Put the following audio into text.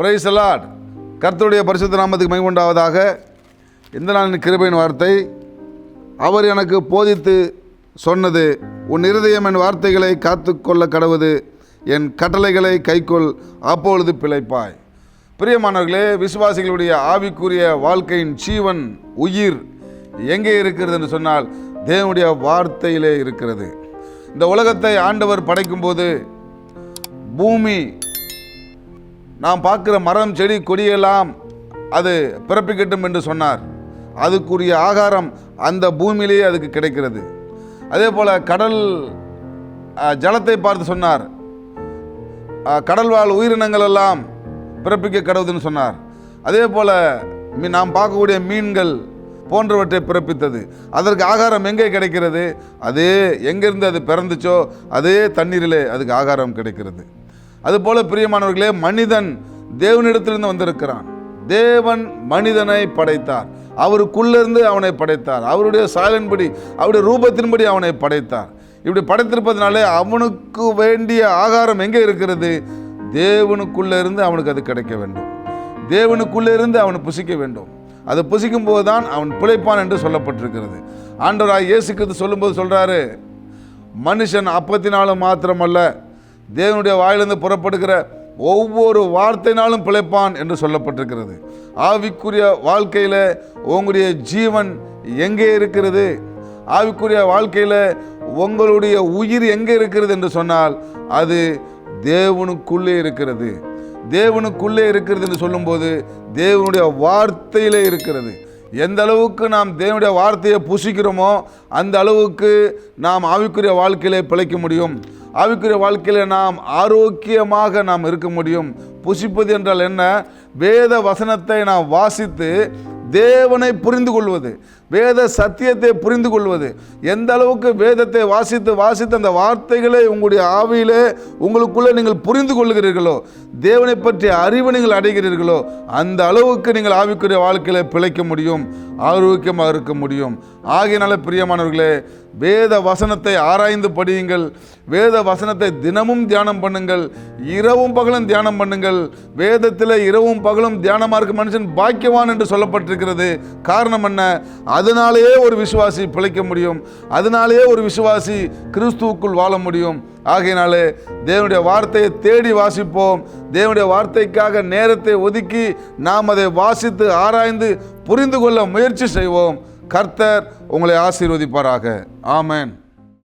Price allot கர்த்தருடைய பரிசுத்த நாமத்துக்கு மைகுண்டாவதாக இந்த நாளின் கிருபையின் வார்த்தை. அவர் எனக்கு போதித்து சொன்னது உன் இருதயம் என் வார்த்தைகளை காத்துக்கொள்ள கடவுது என் கட்டளைகளை கைக்கொள் அப்பொழுது பிழைப்பாய். பிரியமானவர்களே விசுவாசிகளுடைய ஆவிக்குரிய வாழ்க்கையின் ஜீவன் உயிர் எங்கே இருக்கிறது என்று சொன்னால் தேவனுடைய வார்த்தையிலே இருக்கிறது. இந்த உலகத்தை ஆண்டவர் படைக்கும்போது பூமி நாம் பார்க்குற மரம் செடி கொடியெல்லாம் அது பிறப்பிக்கட்டும் என்று சொன்னார். அதுக்குரிய ஆகாரம் அந்த பூமியிலேயே அதுக்கு கிடைக்கிறது. அதே போல் கடல் ஜலத்தை பார்த்து சொன்னார். கடல் வாழ் உயிரினங்கள் எல்லாம் பிறப்பிக்க கடவுதுன்னு சொன்னார். அதே போல் மீ- நாம் பார்க்கக்கூடிய மீன்கள் போன்றவற்றை பிறப்பித்தது. அதற்கு ஆகாரம் எங்கே கிடைக்கிறது? அதே எங்கேருந்து அது பிறந்துச்சோ அதே தண்ணீரிலே அதுக்கு ஆகாரம் கிடைக்கிறது. அதுபோல பிரியமானவர்களே மனிதன் தேவனிடத்திலிருந்து வந்திருக்கிறான். தேவன் மனிதனை படைத்தார். அவருக்குள்ளிருந்து அவனை படைத்தார். அவருடைய சாயலின்படி அவருடைய ரூபத்தின்படி அவனை படைத்தார். இப்படி படைத்திருப்பதனாலே அவனுக்கு வேண்டிய ஆகாரம் எங்கே இருக்கிறது? தேவனுக்குள்ளே இருந்து அவனுக்கு அது கிடைக்க வேண்டும். தேவனுக்குள்ளே இருந்து அவன் புசிக்க வேண்டும். அது புசிக்கும் போது தான் அவன் பிழைப்பான் என்று சொல்லப்பட்டிருக்கிறது. ஆண்டவராய் இயேசுக்கு சொல்லும்போது சொல்கிறாரு மனுஷன் அப்பத்தினாலும் மாத்திரமல்ல தேவனுடைய வாயிலிருந்து புறப்படுகிற ஒவ்வொரு வார்த்தையினாலும் பிழைப்பான் என்று சொல்லப்பட்டிருக்கிறது. ஆவிக்குரிய வாழ்க்கையில் உங்களுடைய ஜீவன் எங்கே இருக்கிறது? ஆவிக்குரிய வாழ்க்கையில் உங்களுடைய உயிர் எங்கே இருக்கிறது என்று சொன்னால் அது தேவனுக்குள்ளே இருக்கிறது. தேவனுக்குள்ளே இருக்கிறது என்று சொல்லும்போது தேவனுடைய வார்த்தையிலே இருக்கிறது. எந்த அளவுக்கு நாம் தேவனுடைய வார்த்தையை புசிக்கிறோமோ அந்த அளவுக்கு நாம் ஆவிக்குரிய வாழ்க்கையிலே பிழைக்க முடியும். ஆவிக்குரிய வாழ்க்கையில் நாம் ஆரோக்கியமாக நாம் இருக்க முடியும். புசிப்பது என்றால் என்ன? வேத வசனத்தை நாம் வாசித்து தேவனை புரிந்து கொள்வது. வேத சத்தியத்தை புரிந்து கொள்வது. எந்த அளவுக்கு வேதத்தை வாசித்து வாசித்து அந்த வார்த்தைகளை உங்களுடைய ஆவியிலே உங்களுக்குள்ளே நீங்கள் புரிந்து கொள்கிறீர்களோ தேவனை பற்றிய அறிவு நீங்கள் அடைகிறீர்களோ அந்த அளவுக்கு நீங்கள் ஆவிக்குரிய வாழ்க்கையில் பிழைக்க முடியும் ஆரோக்கியமாக இருக்க முடியும். ஆகையினால பிரியமானவர்களே வேத வசனத்தை ஆராய்ந்து படியுங்கள். வேத வசனத்தை தினமும் தியானம் பண்ணுங்கள். இரவும் பகலும் தியானம் பண்ணுங்கள். வேதத்தில் இரவும் பகலும் தியானமாக இருக்க மனுஷன் பாக்கியவான் என்று சொல்லப்பட்டிருக்கிறது. காரணம் என்ன? அதனாலேயே ஒரு விசுவாசி பிழைக்க முடியும். அதனாலேயே ஒரு விசுவாசி கிறிஸ்துவுக்குள் வாழ முடியும். ஆகையினாலே தேவனுடைய வார்த்தையை தேடி வாசிப்போம். தேவனுடைய வார்த்தைக்காக நேரத்தை ஒதுக்கி நாம் அதை வாசித்து ஆராய்ந்து புரிந்து கொள்ள முயற்சி செய்வோம். கர்த்தர் உங்களை ஆசீர்வதிப்பாராக. ஆமேன்.